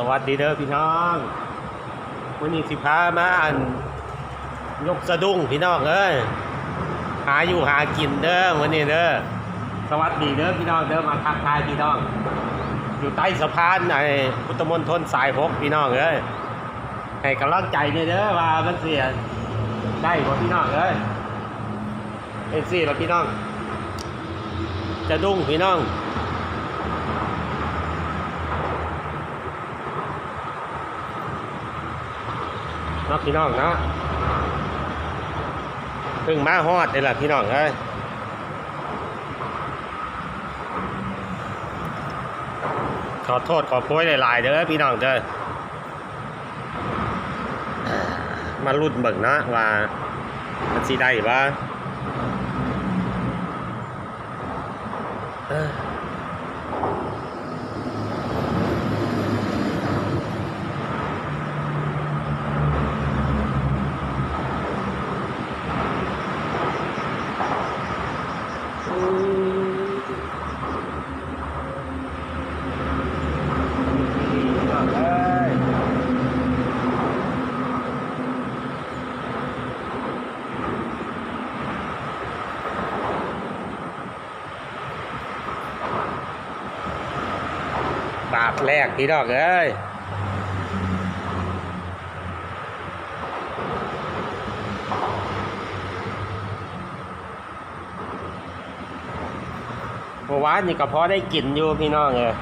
สวัสดีเด้อพี่น้องวันนี้สิพามาอันยกสะดุ้งพี่น้องเอ้ยหาอยู่หากินเด้อวันนี้เด้อสวัสดีเด้อพี่น้องเด้อมาทักทายพี่น้อง อยู่ใต้สะพานในพุทธมณฑลสายหกพี่น้องเอ้ยให้กำลังใจเนี่ยเด้อว่ามันเสียได้บ่พี่น้องเอ้ยเอ็นซี่แล้วพี่น้อง จะดุ้งพี่น้อง เนาะพี่น้องเนาะเพิ่งมาฮอดนี่แหละพี่น้องเอ้ยขอโทษขอโพยหลายๆเด้อพี่น้องเด้อมารุ่นเบิ่งนะว่ามันสิได้บ่ บาทแรกพี่นองเอ้ย มื่อวานนี่ก็พอได้กินอยู่พี่น้องเอ้ย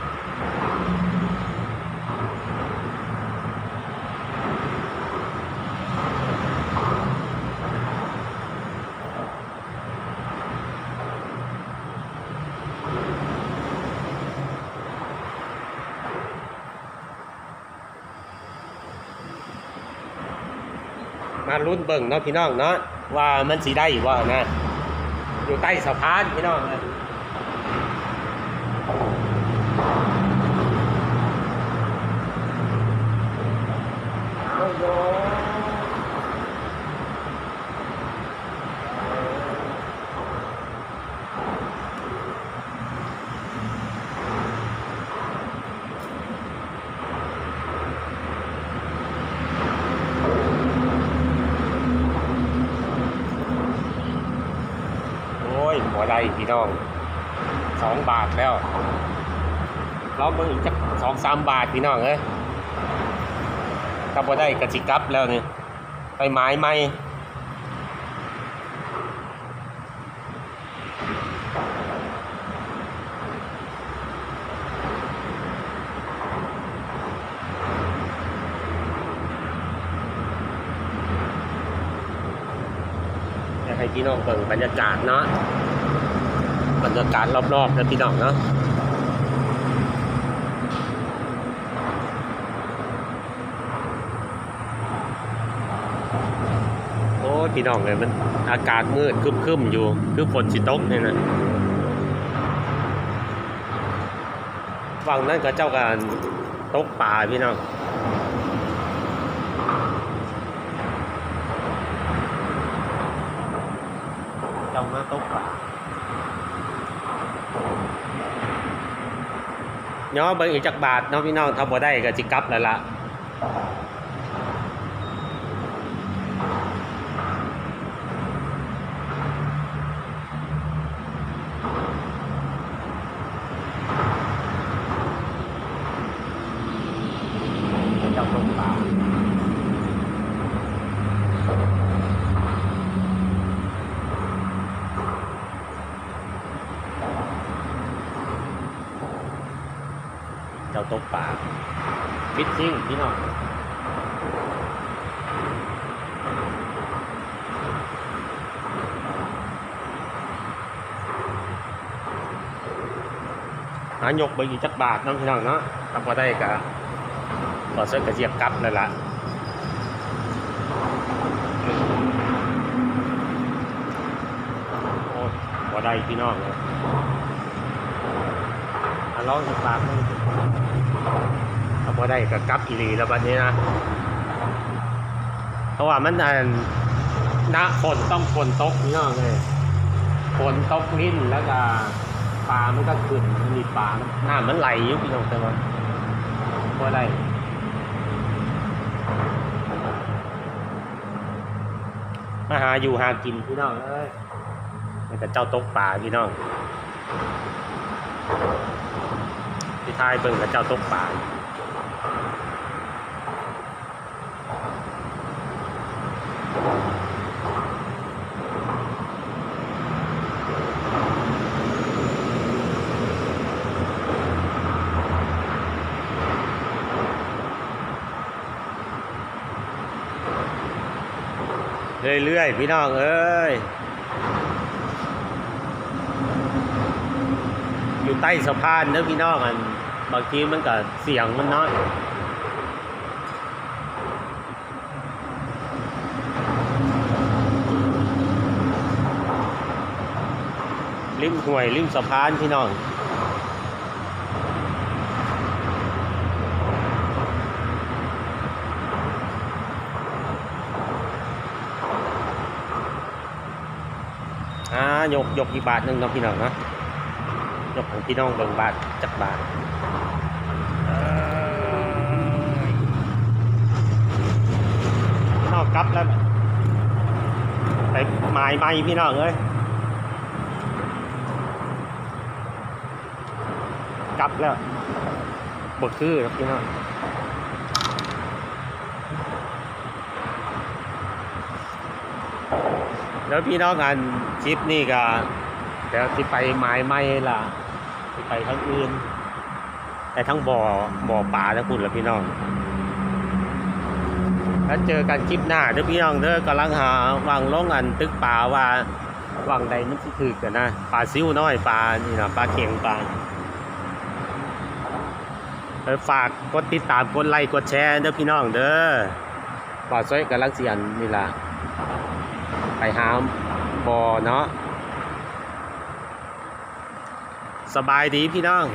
มาลุ้นเบิ่งเนาะพี่น้องเนาะว่ามันสีได้บ่านะ อยู่ใต้สะพานพี่น้องเอ้ พี่น้องสองบาทแล้วลองเบิ่งอีกจักสองสามบาทพี่น้องเอ้ยถ้าบ่ได้กระจิกับแล้วนี่ไปไม้ไมอยากให้พี่น้องเบิ่งบรรยากาศเนาะ รยากาศรอบๆนะพี่น้องเนาะโอ้พี่น้องเลยมันอากาศมืดคึมๆอยู่ คือฝนสิตกเนี่ยนะฝั่งนั้นก็เจ้าการตกป่าพี่น้องเจ้ามาตกป่า ย้อเบิ่งอีกจักบาทเนาะพี่น้องถ้าบ่ได้ก็จิกลับแล้วล่ะ เจ้าตกป่าเจ้า ตกป่าฟิตซิ่งพี่น้องหายกไปอีกจักบาทน้องพี่น้องเนาะทำพอได้กะขอเสื้อกระเจียบกลับเลยละโอ้ยบ่ได้พี่น้องเลยอะลองสักปากนึง บ่ได้กับกับอีรีแล้วบัดนี้นะ เพราะว่ามันอันนะาฝนต้องฝนตกนี่น้เลยฝนตกนิ่นแล้วก็ปลามันก็ขึ้นมันมีปลาหน้ามันไหลยู่พี่น้องแต่ว่าบ่ได้มาหาอยู่หากินพี่น้องเอ้ยมันก็เจ้าตกป่าพี่น้องที่ทายเบิ่งกับเจ้าตกป่า เรื่อยๆพี่น้องเอ้ยอยู่ใต้สะพานเด้อพี่น้องอันบางทีมันก็เสียงมันน้อยริมห่วยริมสะพานพี่น้อง อ่ายกยกอีกบาทหนึ่งเนาะพี่น้องเนาะยกของพี่น้องเบิ่งบาทจักบาทเอ้ยพี่น้องกลับแล้วไปหมายไม่พี่น้องเอ้ยกลับแล้วบดคือครับพี่น้อง แล้วพี่น้องกันคลิปนี่ก็เดี๋ยวที่ไปไม้ไม่ล่ะที่ไปทั้งอื่น แต่ทั้งบ่อบ่อป่าทั้งคุณละพี่น้องแล้วเจอกันคลิปหน้าเด้อพี่น้องเด้อกำลังหาวางลงอันตึกป่าว่าวางใดมันสิถือกันนะปลาซิวน้อยปลานี่นะปลาเข็งปลาฝากกดติดตามกดไลค์กดแชร์เด้อพี่น้องเด้อปลาซอยกำลังเสียนนี่ล่ะ หามบอเนาะสบายดีพี่น้อง